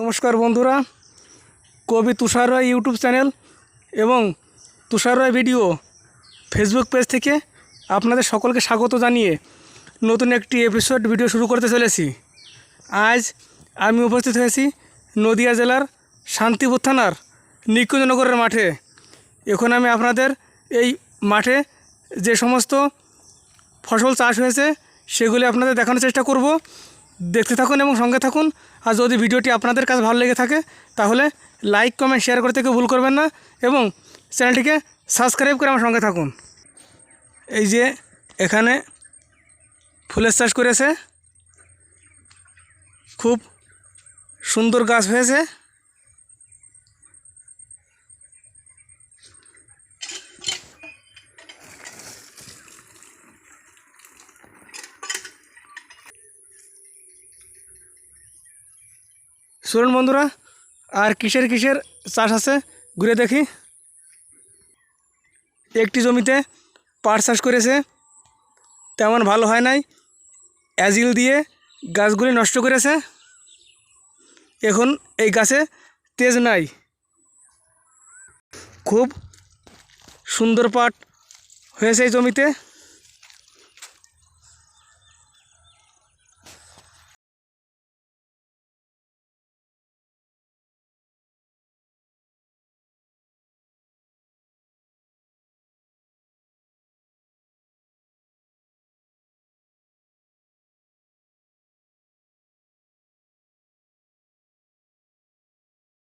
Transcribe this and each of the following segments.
নমস্কার বন্ধুরা, কবি তুষার রায় ইউটিউব চ্যানেল এবং Tushar Roy video Facebook page থেকে আপনাদের সকলকে স্বাগত জানিয়ে নতুন একটি এপিসোড ভিডিও শুরু করতে চলেছি। আজ আমি উপস্থিত হয়েছি নদিয়া জেলার শান্তিপুর থানার নিকুঞ্জনগরের মাঠে। এখন আমি আপনাদের এই মাঠে যে সমস্ত ফসল চাষ হয়েছে, সেগুলি আপনাদের দেখানোর চেষ্টা করব। দেখতে থাকুন এবং সঙ্গে থাকুন। আর যদি ভিডিওটি আপনাদের কাছে ভালো লেগে থাকে, তাহলে লাইক, কমেন্ট, শেয়ার করতে কেউ ভুল করবেন না এবং চ্যানেলটিকে সাবস্ক্রাইব করে আমার সঙ্গে থাকুন। এই যে এখানে ফুলের চাষ করেছে। খুব সুন্দর গাছ হয়েছে। শুনুন বন্ধুরা, আর কিসের কিসের চাষ আছে? ঘুরে দেখি। একটি জমিতে পাট চাষ করেছে। তেমন ভালো হয় নাই। অ্যাজিল দিয়ে গাছগুলি নষ্ট করেছে। এখন এই গাছে তেজ নাই। খুব সুন্দর পাট হয়েছে এই জমিতে।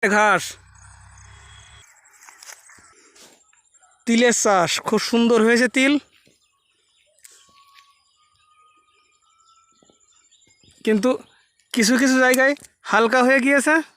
ঘাস। তিলের চাষ খুব সুন্দর হয়েছে তিল। কিন্তু কিছু কিছু জায়গায় হালকা হয়ে গিয়েছে।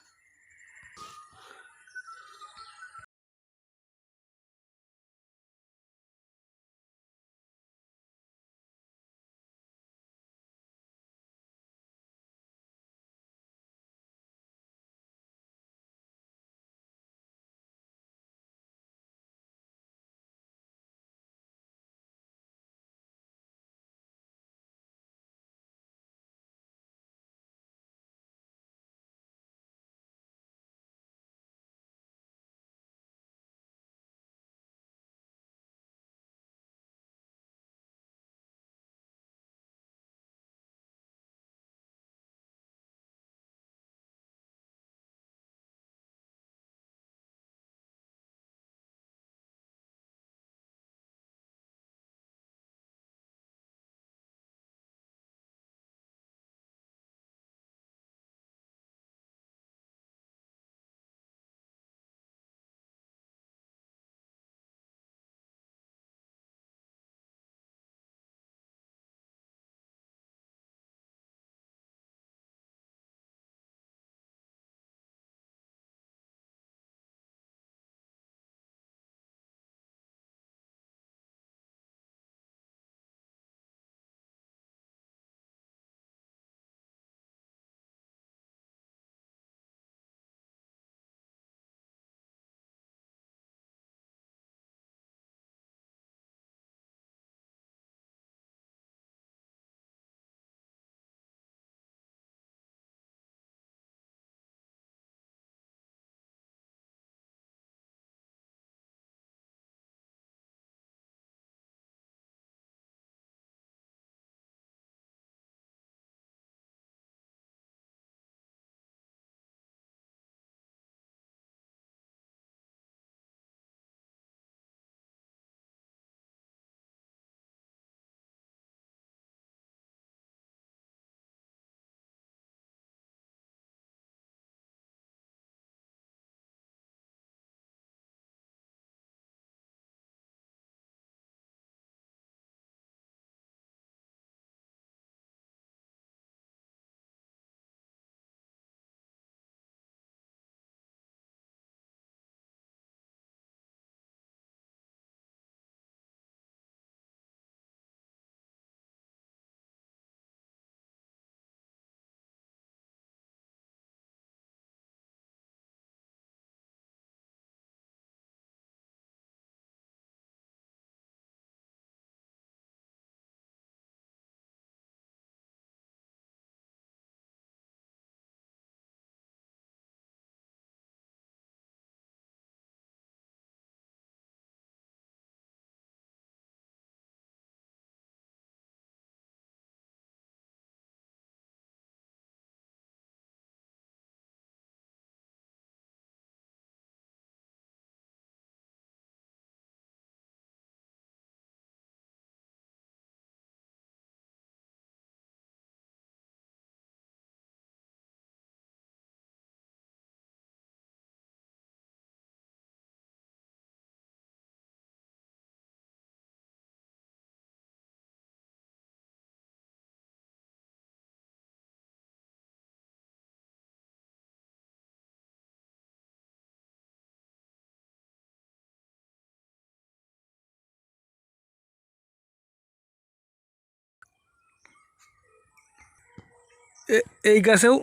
এই গাছেও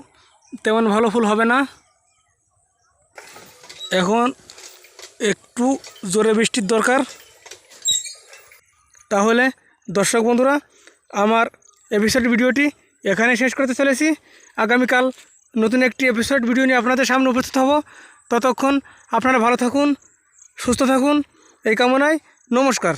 তেমন ভালো ফুল হবে না। এখন একটু জোরে বৃষ্টির দরকার। তাহলে দর্শক বন্ধুরা, আমার এপিসোড ভিডিওটি এখানে শেষ করতে চলেছি। আগামীকাল নতুন একটি এপিসোড ভিডিও নিয়ে আপনাদের সামনে উপস্থিত হব। ততক্ষণ আপনারা ভালো থাকুন, সুস্থ থাকুন। এই কামনায় নমস্কার।